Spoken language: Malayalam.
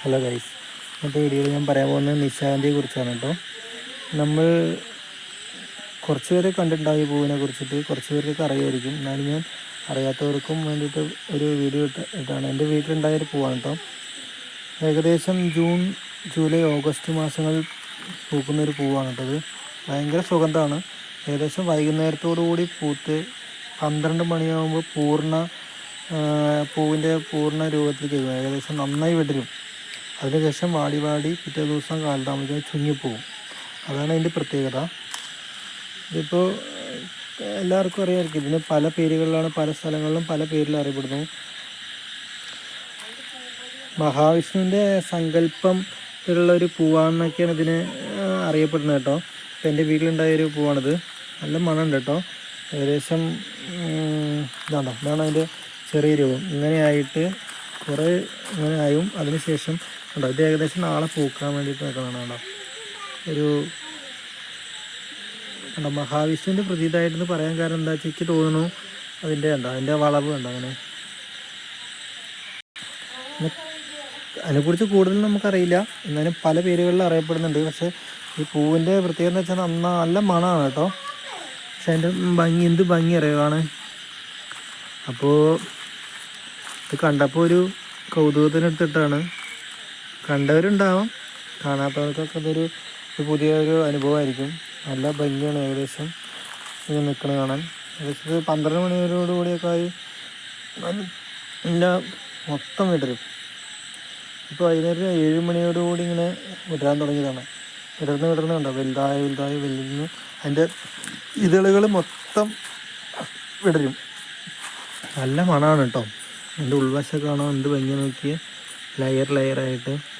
ഹലോ ഗൈസ് ഇന്നത്തെ വീഡിയോയിൽ ഞാൻ പറയാൻ പോകുന്നത് നിശാന്തിയെ കുറിച്ചാണ് കേട്ടോ നമ്മൾ കുറച്ച് പേരെ കണ്ടിട്ടുണ്ടാവും ഈ പൂവിനെ കുറിച്ചിട്ട് കുറച്ച് പേർക്കൊക്കെ അറിയായിരിക്കും എന്നാലും ഞാൻ അറിയാത്തവർക്കും വേണ്ടിയിട്ട് ഒരു വീഡിയോ ഇട്ട് ഇട്ടാണ്. എന്റെ വീട്ടിലുണ്ടായ ഒരു പൂവാണ് കേട്ടോ ഏകദേശം ജൂൺ ജൂലൈ ഓഗസ്റ്റ് മാസങ്ങളിൽ പൂക്കുന്ന ഒരു പൂവാണ് കേട്ടോ ഭയങ്കര സുഗന്ധമാണ് ഏകദേശം വൈകുന്നേരത്തോടു കൂടി പൂത്ത് പന്ത്രണ്ട് മണിയാകുമ്പോൾ പൂർണ പൂവിന്റെ പൂർണ രൂപത്തിലേക്ക് ഏകദേശം നന്നായി വിടരും. അതിനുശേഷം വാടി വാടി പിറ്റേ ദിവസം കാലതാമസം ചുങ്ങിപ്പോവും. അതാണ് അതിന്റെ പ്രത്യേകത. ഇതിപ്പോൾ എല്ലാവർക്കും അറിയാമായിരിക്കും. ഇതിന് പല പേരുകളിലാണ് പല സ്ഥലങ്ങളിലും പല പേരിൽ അറിയപ്പെടുന്നു. മഹാവിഷ്ണുവിന്റെ സങ്കല്പം ഉള്ള ഒരു പൂവാണെന്നൊക്കെയാണ് ഇതിന് അറിയപ്പെടുന്നത് കേട്ടോ. ഇപ്പം എന്റെ വീട്ടിലുണ്ടായ ഒരു പൂവാണിത്. നല്ല മണമുണ്ട് കേട്ടോ. ഏകദേശം ഇതാണോ ഇതാണ് അതിന്റെ ചെറിയ രൂപം. ഇങ്ങനെയായിട്ട് കുറേ ഇങ്ങനെ ആയും. അതിന് ശേഷം ഉണ്ടോ ഇത് ഏകദേശം നാളെ പൂക്കാൻ വേണ്ടിയിട്ട് നിൽക്കുന്നതാണ് കേട്ടോ. ഒരു കണ്ടോ മഹാവിഷ്ണുവിന്റെ പ്രതീതായിട്ടെന്ന് പറയാൻ കാരണം എന്താ വെച്ചാൽ എനിക്ക് തോന്നുന്നു അതിന്റെ ഉണ്ടോ അതിന്റെ വളവ് ഉണ്ടോ അങ്ങനെ? അതിനെക്കുറിച്ച് കൂടുതൽ നമുക്കറിയില്ല. എന്നാലും പല പേരുകളിൽ അറിയപ്പെടുന്നുണ്ട്. പക്ഷേ ഈ പൂവിന്റെ പ്രത്യേകത എന്ന് വെച്ചാൽ നന്ന നല്ല മണമാണ് കേട്ടോ. പക്ഷെ അതിന്റെ ഭംഗി എന്ത് ഭംഗി അറിയുവാണ് അപ്പോൾ ഇത് കണ്ടപ്പോൾ ഒരു കൗതുകത്തിനെടുത്തിട്ടാണ് കണ്ടവരുണ്ടാവും. കാണാത്തവർക്കൊക്കെ ഒരു പുതിയൊരു അനുഭവമായിരിക്കും. നല്ല ഭംഗിയാണ് ഏകദേശം. ഇത് നിൽക്കുന്നത് കാണാൻ. ഏകദേശം പന്ത്രണ്ട് മണിയോട് കൂടിയൊക്കെ ആയി. നല്ല മൊത്തം വിടരും ഇപ്പോൾ വൈകുന്നേരം ഏഴ് മണിയോട് കൂടി ഇങ്ങനെ വിടരാൻ തുടങ്ങിയതാണ്. വിടർന്ന് വിടർന്ന് കണ്ടോ? വലുതായി വലുതായി വലുന്ന് അതിന്റെ ഇതളുകൾ മൊത്തം വിടരും. നല്ല മണമാണ് കേട്ടോ. എന്റെ ഉൾവശം കാണാൻ എന്ത് ഭംഗി നോക്കിയേ. ലെയർ ലെയറായിട്ട്